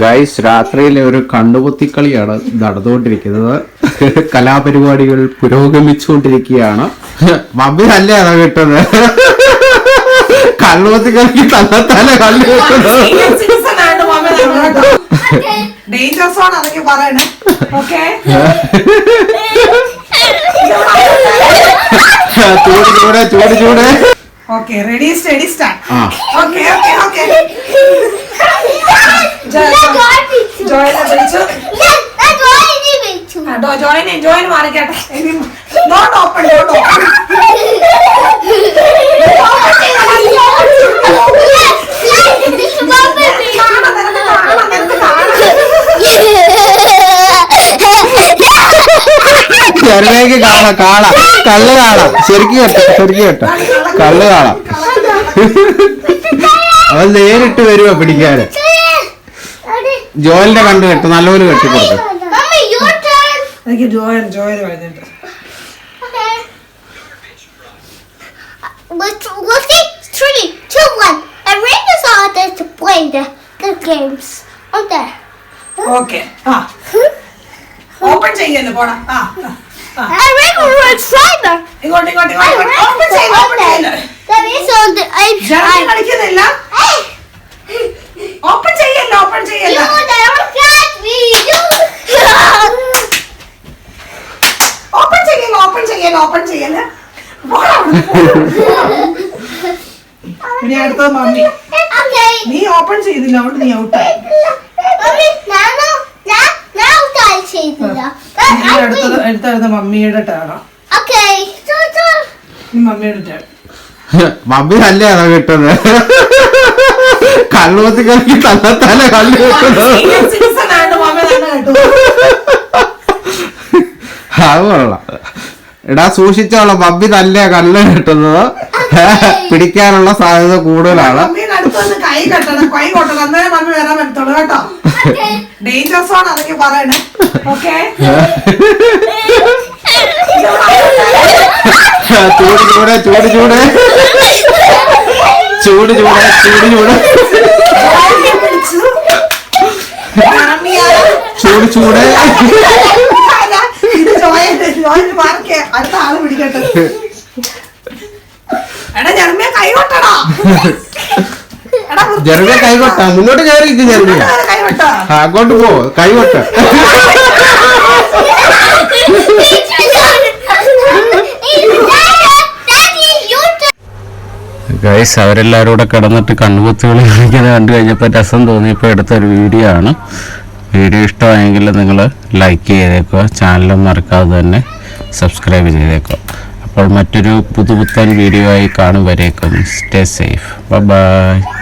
Guys രാത്രിയിലെ ഒരു കണ്ണുപൊത്തിക്കളിയാണ് നടന്നുകൊണ്ടിരിക്കുന്നത്. കലാപരിപാടികൾ പുരോഗമിച്ചുകൊണ്ടിരിക്കുകയാണ്. മമ്മി അല്ലേ അതാ കിട്ടുന്നത്? കണ്ണുപൊത്തിക്കളിക്ക് തന്നെത്താനെ കണ്ണു കിട്ടുന്നത്. ചൂട് ചൂട് ചൂട് ചൂട്. Okay ready study start okay okay okay ജോയിനെ വിളിച്ചു ജോയിനെ ജോയിൻ മാറിക്കട്ടെ. നോട്ട് ഓപ്പൺ നോട്ട് ഓപ്പൺ ചെറുതേക്ക് കാണാം കാണാം. കള്ള് കാണാം. ശരിക്കും കേട്ടോ ശരിക്കും കേട്ടോ. കള്ള് കാണാം. അവൻ നേരിട്ട് വരുവാ പിടിക്കാന്. ജോലിന്റെ കണ്ടു കെട്ടു നല്ലപോലെ കെട്ടിക്കൊടുക്കും I you do enjoy the ride. Okay. Uh, let's let's see three, two, one. And is all there to play the, the games. Okay. Okay ആ ഓപ്പൺ ചെയ്യുന്നു പോണം ആ ഇങ്ങോട്ട് ഇങ്ങോട്ട് ഇങ്ങോട്ട് ഓപ്പൺ ചെയ്യുന്നു കളിക്കുന്നില്ല ഓപ്പൺ ചെയ്യല്ല? മമ്മി. നീ ഓപ്പൺ ചെയ്തില്ല അതുകൊണ്ട് നീ ഔട്ടായി മമ്മിയുടെ മമ്മിയുടെ മമ്മി തന്നെയാണോ കിട്ടുന്നത്? കള്ളുമത്തി കളിക്ക് തന്നെത്താനെ കള്ളി കിട്ടുന്നത്. അത് കൊള്ളാം. എടാ സൂക്ഷിച്ചോളാം. പബ്ബി തല്ല കല്ല് കിട്ടുന്നത്. പിടിക്കാനുള്ള സാധ്യത കൂടുതലാണ്. മമ്മീന്റെ അടുത്ത് വന്ന് കൈ കെട്ടണം. കൈ കൊട്ടണം. അന്നേരം മമ്മി വരാൻ കേട്ടോ. ഡേഞ്ചർ സോൺ അതൊക്കെ പറയണേ. ഓക്കെ ചൂട് ചൂട് ചൂട് ചൂട്. ചൂട് ചൂട് ചൂട് ചൂട്. ചൂട് ചൂട് അല്ല, ഇത് ജോയന്റെ ജോയന്റെ മാർക്ക് അടുത്ത ആൾ പിടിക്കട്ടെ. എടാ ജർമ്മിയ കൈ കൊട്ടടാ. എടാ വൃത്തി- ജെറുവിയ കൈകൊട്ട മുന്നോട്ട് കയറി ആ, അങ്ങോട്ട് പോ. കൈകൊട്ട. ഗൈസ് അവരെല്ലാവരും കൂടെ കിടന്നിട്ട് കണ്ണുകുത്തുകൾ കളിക്കുന്നത് കണ്ടു കഴിഞ്ഞപ്പോൾ രസം തോന്നിയപ്പോൾ എടുത്തൊരു വീഡിയോ ആണ്. വീഡിയോ ഇഷ്ടമായെങ്കിൽ നിങ്ങൾ ലൈക്ക് ചെയ്തേക്കുക. ചാനലും മറക്കാതെ തന്നെ. സബ്സ്ക്രൈബ് ചെയ്തേക്കുക അപ്പോൾ മറ്റൊരു പുതുപുത്തൻ വീഡിയോ ആയി കാണും വരേക്കും സ്റ്റേ സേഫ് ബൈ